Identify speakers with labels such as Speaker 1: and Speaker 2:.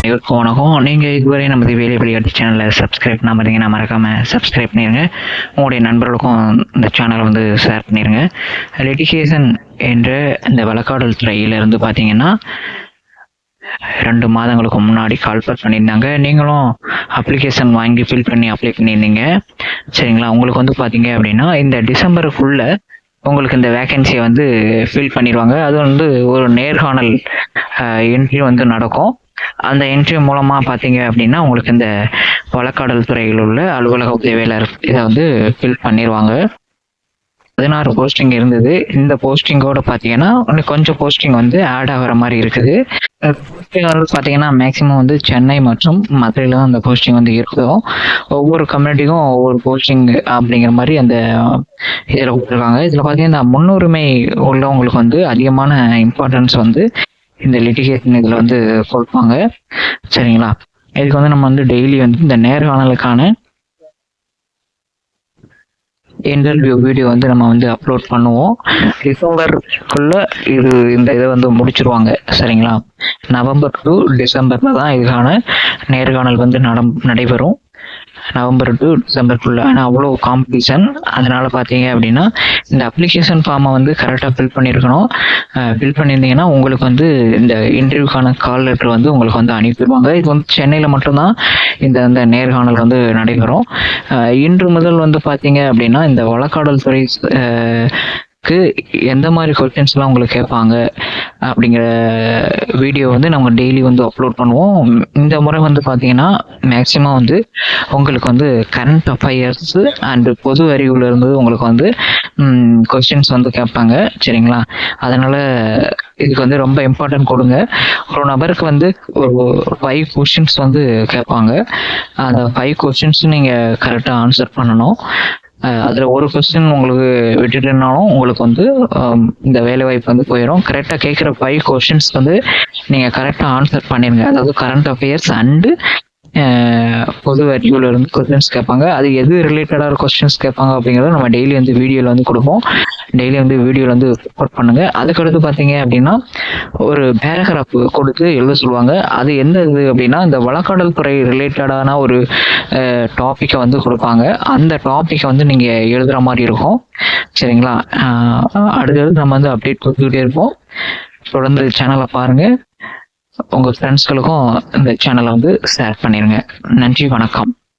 Speaker 1: அனைவருக்கும் வணக்கம் நீங்கள் இதுவரை நமது வேலை விளையாட்டு சேனலை சப்ஸ்கிரைப் பண்ணாம மறக்காமல் சப்ஸ்கிரைப் பண்ணிடுங்க உங்களுடைய நண்பர்களுக்கும் இந்த சேனலை வந்து ஷேர் பண்ணிடுங்க லிட்டிகேஷன் என்ற இந்த வழக்காடல் துறையிலிருந்து பார்த்தீங்கன்னா ரெண்டு மாதங்களுக்கு முன்னாடி கால்பர் பண்ணியிருந்தாங்க. நீங்களும் அப்ளிகேஷன் வாங்கி ஃபில் பண்ணி அப்ளை பண்ணியிருந்தீங்க. சரிங்களா? உங்களுக்கு வந்து பார்த்தீங்க அப்படின்னா இந்த டிசம்பருக்குள்ளே உங்களுக்கு இந்த வேக்கன்சியை வந்து ஃபில் பண்ணிடுவாங்க அது வந்து ஒரு நேர்காணல் இன்டர்வியூ வந்து நடக்கும். அந்த இன்டர்வியூ மூலமாக பார்த்தீங்க அப்படின்னா உங்களுக்கு இந்த வழக்காடல் துறையில் உள்ள அலுவலக உதவியாளர் இதை வந்து ஃபில் பண்ணிடுவாங்க பதினாறு போஸ்டிங் இருந்தது. இந்த போஸ்டிங்கோட பார்த்தீங்கன்னா இன்னும் கொஞ்சம் போஸ்டிங் வந்து ஆட் ஆகிற மாதிரி இருக்குது. போஸ்டிங் வந்து பார்த்தீங்கன்னா மேக்ஸிமம் வந்து சென்னை மற்றும் மதுரையில் தான் அந்த போஸ்டிங் வந்து இருக்கும் ஒவ்வொரு கம்யூனிட்டிக்கும் ஒவ்வொரு போஸ்டிங் அப்படிங்கிற மாதிரி அந்த இதில் கொடுத்துருக்காங்க. இதில் பார்த்தீங்கன்னா முன்னுரிமை உள்ளவங்களுக்கு வந்து அதிகமான இம்பார்ட்டன்ஸ் வந்து இந்த லிட்டிகேஷன் இதில் வந்து கொடுப்பாங்க. சரிங்களா? இதுக்கு வந்து நம்ம வந்து டெய்லி வந்து இந்த நேர்காணலுக்கான இன்டர்வியூ வீடியோ வந்து நம்ம வந்து அப்லோட் பண்ணுவோம். டிசம்பருக்குள்ள இது இந்த இதை வந்து முடிச்சிருவாங்க. சரிங்களா? நவம்பர் டு டிசம்பர்ல தான் இதுக்கான நேர்காணல் வந்து நடம் நடைபெறும். நவம்பர் டு டிசம்பருக்குள்ள. ஆனால் அவ்வளோ காம்படிஷன் அதனால் பார்த்தீங்க அப்படின்னா இந்த அப்ளிகேஷன் ஃபார்மை வந்து கரெக்டாக ஃபில் பண்ணியிருக்கணும் ஃபில் பண்ணியிருந்தீங்கன்னா உங்களுக்கு வந்து இந்த இன்டர்வியூக்கான கால் லெட்டர் வந்து உங்களுக்கு வந்து அனுப்பிடுவாங்க. இது வந்து சென்னையில் மட்டும்தான் இந்த இந்த நேர்காணல் வந்து நடைபெறும். இன்று முதல் வந்து பார்த்தீங்க அப்படின்னா இந்த வழக்காடல் துறை உங்களுக்கு எந்த மாதிரி கொஸ்டின்ஸ்லாம் உங்களுக்கு கேட்பாங்க அப்படிங்கிற வீடியோ வந்து நம்ம டெய்லி வந்து அப்லோட் பண்ணுவோம். இந்த முறை வந்து பார்த்தீங்கன்னா மேக்ஸிமம் வந்து உங்களுக்கு வந்து கரண்ட் அஃபையர்ஸ் அண்டு பொது அறிவுலேருந்து உங்களுக்கு வந்து கொஸ்டின்ஸ் வந்து கேட்பாங்க. சரிங்களா? அதனால் இதுக்கு வந்து ரொம்ப இம்பார்ட்டன்ட் கொடுங்க. ஒரு நபருக்கு வந்து ஒரு ஃபைவ் கொஸ்டின்ஸ் வந்து கேட்பாங்க. அந்த ஃபைவ் கொஸ்டின்ஸ் நீங்கள் கரெக்டாக ஆன்சர் பண்ணணும். அதுல ஒரு கொஸ்டின் உங்களுக்கு விட்டுட்டுனாலும் உங்களுக்கு வந்து இந்த வேலை வாய்ப்பு வந்து போயிடும் கரெக்டாக கேட்குற ஃபைவ் கொஸ்டின்ஸ் வந்து நீங்கள் கரெக்டாக ஆன்சர் பண்ணிருங்க. அதாவது கரண்ட் அஃபேர்ஸ் அண்டு பொது அறிவுல இருந்து கொஸ்டின்ஸ் கேட்பாங்க. அது எது ரிலேட்டடாக கொஸ்டின்ஸ் கேட்பாங்க அப்படிங்கிறத நம்ம டெய்லி வந்து வீடியோவில் வந்து கொடுப்போம். டெய்லி வந்து வீடியோவில் வந்து சப்போர்ட் பண்ணுங்க. அதுக்கடுத்து பார்த்தீங்க அப்படின்னா ஒரு பேராகிராஃப் கொடுத்து எழுத சொல்லுவாங்க. அது எந்த இது அப்படின்னா இந்த வழக்காடல் துறை ரிலேட்டடான ஒரு டாப்பிக்கை வந்து கொடுப்பாங்க. அந்த டாப்பிக்கை வந்து நீங்கள் எழுதுகிற மாதிரி இருக்கும். சரிங்களா? அடுத்தடுத்து நம்ம வந்து அப்டேட் கொடுத்துக்கிட்டே இருப்போம். தொடர்ந்து சேனலை பாருங்கள் உங்கள் ஃப்ரெண்ட்ஸ்களுக்கும் இந்த சேனலை வந்து ஷேர் பண்ணிடுங்க நன்றி வணக்கம்.